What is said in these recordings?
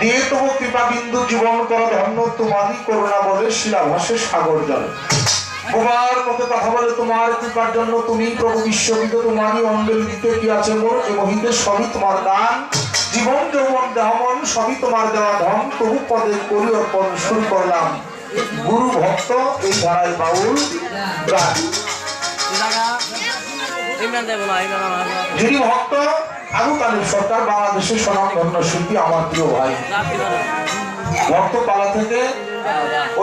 দিয়ে তবু কৃপা বিন্দু জীবন কর ধন্য তোমারই করুণা বলে শিলাভাসে সাগর জলে। বোবার মতো কথা বলে তোমার কৃপার জন্য তুমি প্রভু বিশ্ববিদ তোমারই অঞ্জলি দিতে কি আছে মোর এ মহিতে সবই তোমার দান। জীবন যৌবন দেহমন সবই তোমার দেওয়া ধন তবু পদে করি অর্পণ শুরু করলাম। গুরু ভক্ত এই ধারায় বাউল গান। যিনি ভক্ত আবু তালিব সরকার বাংলাদেশের স্বনামধন্য শিল্পী আমার প্রিয় ভাই। রাত্রি করে ভক্ত পালা থেকে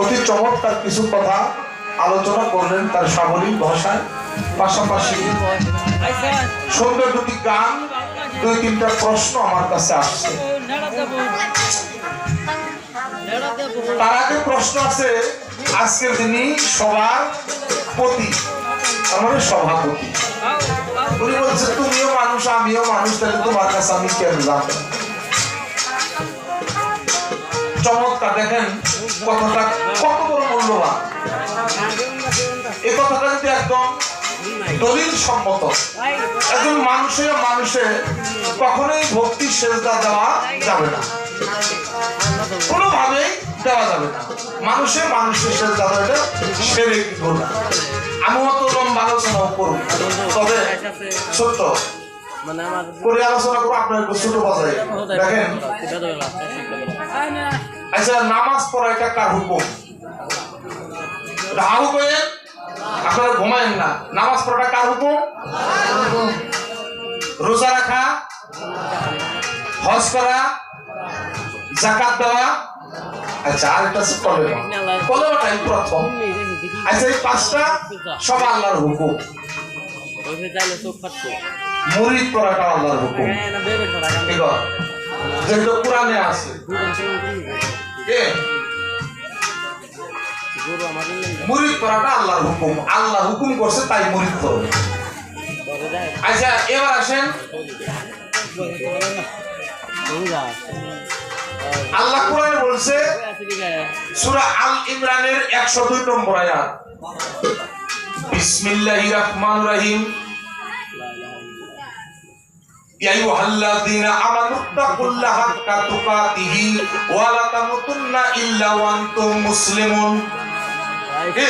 অতি চমৎকার কিছু কথা আলোচনা করলেন তার সাবলীল ভাষায়। পাশাপাশি সুন্দর দুটি গান, দুই তিনটা প্রশ্ন আমার কাছে আসছে। তার আগে প্রশ্ন আছে, আজকের দিনই সবার প্রতি। আমাদের সভাপতি। উনি বলছে, তুমিও মানুষ, আমিও মানুষ, তাহলে তোমার কাছে আমি কেন যাব? চমৎকার, দেখেন কথাটা কত বড় মূল্যবান। এই কথাটা যদি একদম দলিল সম্মত একজন মানুষের মানুষে কখনোই ভক্তি সেজদা দেওয়া যাবে না। কোনোভাবেই দেওয়া যাবে না। মানুষের মানুষের সেজদা দেওয়া এটা সেরে করবে আমি অত লম্বা আলোচনাও করব তবে আমার করে আলোচনা করব আপনার একটু ছোট বাজায় দেখেন আচ্ছা নামাজ পড়া এটা কার হুকুম? রাহু করে আপনারা ঘুমায়েন না। নামাজ পড়াটা কার হুকুম? রোজা রাখা, হজ করা জাকাত দেওয়া আচ্ছা আর একটা কলেমা কলেমাটাই প্রথম আচ্ছা এই পাঁচটা সব আল্লাহর হুকুম। মুরিদ করাটা আল্লাহর হুকুম। হ্যাঁ? যেহেতু কোরআনে আছে। মুরিদ করাটা আল্লাহর হুকুম। আল্লাহ হুকুম করছে তাই মুরিদ করবে আচ্ছা এবার আসেন। আল্লাহ কোরআনে বলছে সূরা আল ইমরানের 102 নম্বর আয়াত বিসমিল্লাহির রহমানির রহিম يا أيها الذين آمنوا اتقوا الله حق تقاته ولا تموتن إلا وأنتم مسلمون হে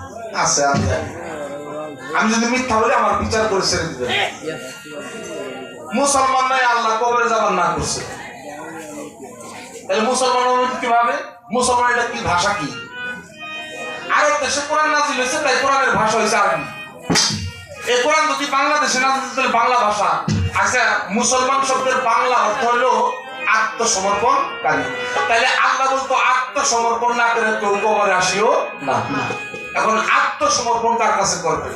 আছে আমি যদি মিথ্যা বলি, আমার বিচার করে ছেড়ে দিবেন। মুসলমান নাই আল্লাহ কবরে যাবার না করছে। তাহলে মুসলমান কীভাবে? মুসলমান এটা কি ভাষা কি? আরব দেশে কোরআন নাজিল হয়েছে, তাই কোরআনের ভাষা হয়েছে আরবি। এই কোরআন যদি বাংলাদেশে নাজিল, তাহলে বাংলা ভাষা। আচ্ছা মুসলমান শব্দের বাংলা অর্থ হলো আত্মসমর্পণকারী। তাহলে আল্লাহ বলতো, আত্মসমর্পণ না করে কেউ কবরে আসিও না। এখন আত্মসমর্পণ কার কাছে করবে?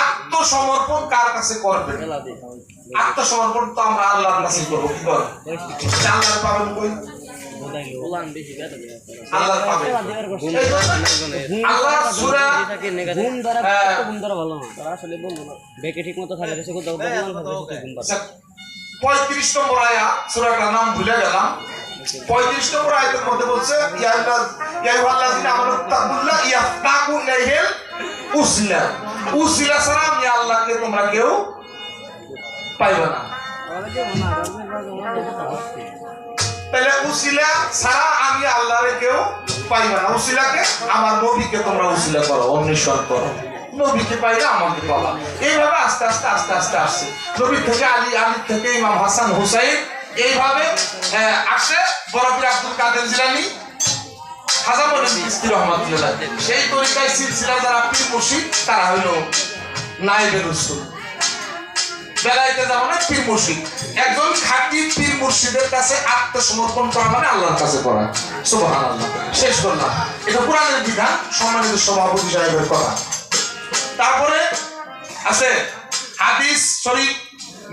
আত্মসমর্পণ কার কাছে করবে? আত্মসমর্পণ তো আমরা আল্লাহর কাছে করব কি করব? আল্লাহর পাবেন কই? আল্লাহ হ্যাঁ। ঘুম ধরা ভালো না। তারা আসলে বলব না। বেকে ঠিক মতো থাকে সে কোথাও ঘুম আচ্ছা, পঁয়ত্রিশ নম্বর আয়া, সুরাটার নাম ভুলে গেলাম। পঁয়ত্রিশ নম্বর আয়াতের মধ্যে বলছে উসিলা। উসিলা ছাড়া আমি আল্লাহকে তোমরা কেউ পাইবে না। তাহলে উসিলা ছাড়া আমি আল্লাহরে কেউ পাইবে না। উসিলাকে, আমার নবীকে তোমরা উসিলা করো, অন্বেষণ করো। নবীকে পাইলে আমাকে পাবা এইভাবে আস্তে আস্তে আস্তে আস্তে আসছে। নবী থেকে আলী আলী থেকে ইমাম হাসান হুসাইন, এইভাবে আসে বরফির আব্দুল কাদের জিলানি খাজা বলেন ইস্তি রহমতুল্লাহ সেই তরিকায় সিলসিলা যারা পীর তারা হইল নাইবের যাব না, পীর একজন খাঁটি পীর কাছে আত্মসমর্পণ করা মানে আল্লাহর কাছে করা। সুবহানাল্লাহ। শেষ করলাম। এটা কোরআনের বিধান, সম্মানিত সভাপতি সাহেবের কথা। তারপরে আছে হাদিস শরীফ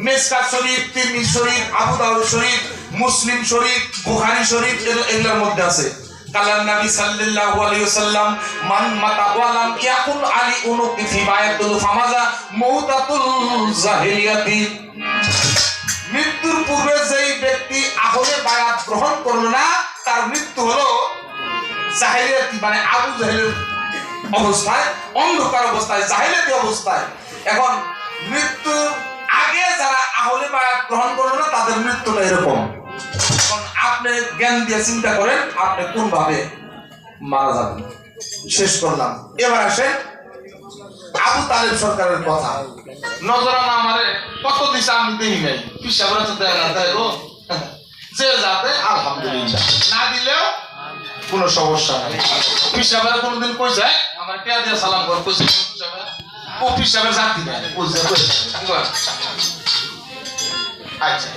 মেসকাত শরীফ শরীফ, আবু দাউদ শরীফ, মুসলিম শরীফ শরীফ এগুলোর মধ্যে আছে। নবী সাল্লাল্লাহু আলাইহি ওয়াসাল্লাম, মান মাতা ইয়াকুল আলী ফামাজা মৌতাতুল জাহিলিয়াতি। মৃত্যুর পূর্বে যেই ব্যক্তি আহলে বায়াত গ্রহণ করল না, তার মৃত্যু হলো জাহিলিয়াতি মানে আবু জাহেলের অবস্থায়, অন্ধকার অবস্থায়, জাহিলিয়াতি অবস্থায়। এখন মৃত্যু আগে যারা আহলে বায়াত গ্রহণ করল না, তাদের মৃত্যুটা এরকম। আপনি জ্ঞান দিয়ে চিন্তা করেন, আপনি কোন ভাবে মারা যাবেন। শেষ করলাম। এবার আসেন আবু তালেব সরকারের কথা। নজরানা আমারে কত দিছে আমি দেখি নাই। পিসাবরা তো দেয় না, দেয় গো। যে যাতে আলহামদুলিল্লাহ। না দিলেও কোনো সমস্যা নাই। পিসাবের কোনোদিন কইছে আমার দিয়ে সালাম কর পিসাবের ও জাতি আচ্ছা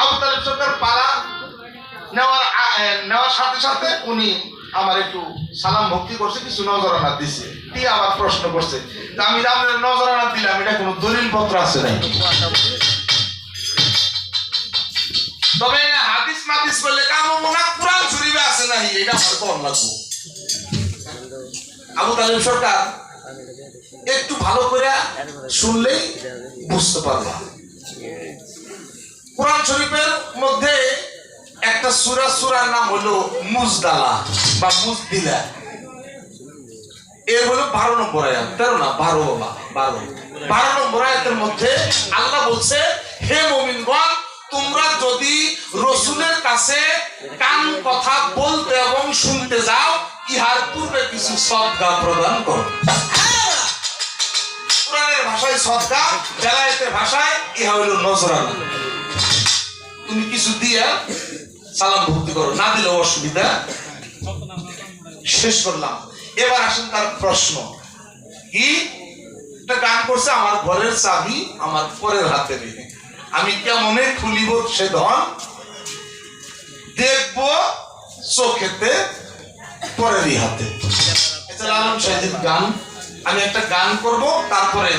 আবু তালেব সরকার পালা নেওয়ার নেওয়ার সাথে সাথে উনি আমার একটু সালাম ভক্তি করছে, কিছু নজরানা দিছে, দিয়ে আবার প্রশ্ন করছে আমি আপনার নজরানা দিলাম, এটা কোনো দলিল পত্র আছে নাই? তবে হাদিস মাদিস বললে, কাম মোনা কোরআন শরীফে আছে নাই? এটা আমার কম লাগবো। আবু তালেব সরকার একটু ভালো করে শুনলেই বুঝতে পারবা। কোরআন শরীফের মধ্যে একটা সুরা, সুরার নাম হলো মুজদালা বা মুজদিলা। এর হলো বারো নম্বর আয়াত। তেরো না, বারো বাবা বারো। বারো নম্বর আয়াতের মধ্যে আল্লাহ বলছে, হে মোমিনগণ, তোমরা যদি রসুলের কাছে কান কথা বলতে এবং শুনতে যাও ইহার পূর্বে কিছু সদ্গা প্রদান করো। কোরআনের ভাষায় সদ্গা, বেলায়েতের ভাষায় ইহা হইল তুমি কিছু দিয়া সালাম ভক্তি করো, না দিলে অসুবিধা। শেষ করলাম। এবার আসেন তার প্রশ্ন। কি? গান করছে, আমার ঘরের চাবি আমার পরের হাতে নেই। আমি কেমনে খুলিব সে ধন? দেখব চোখেতে পরেরই হাতে। এটা আলম সাহেবের গান। আমি একটা গান করব তারপরে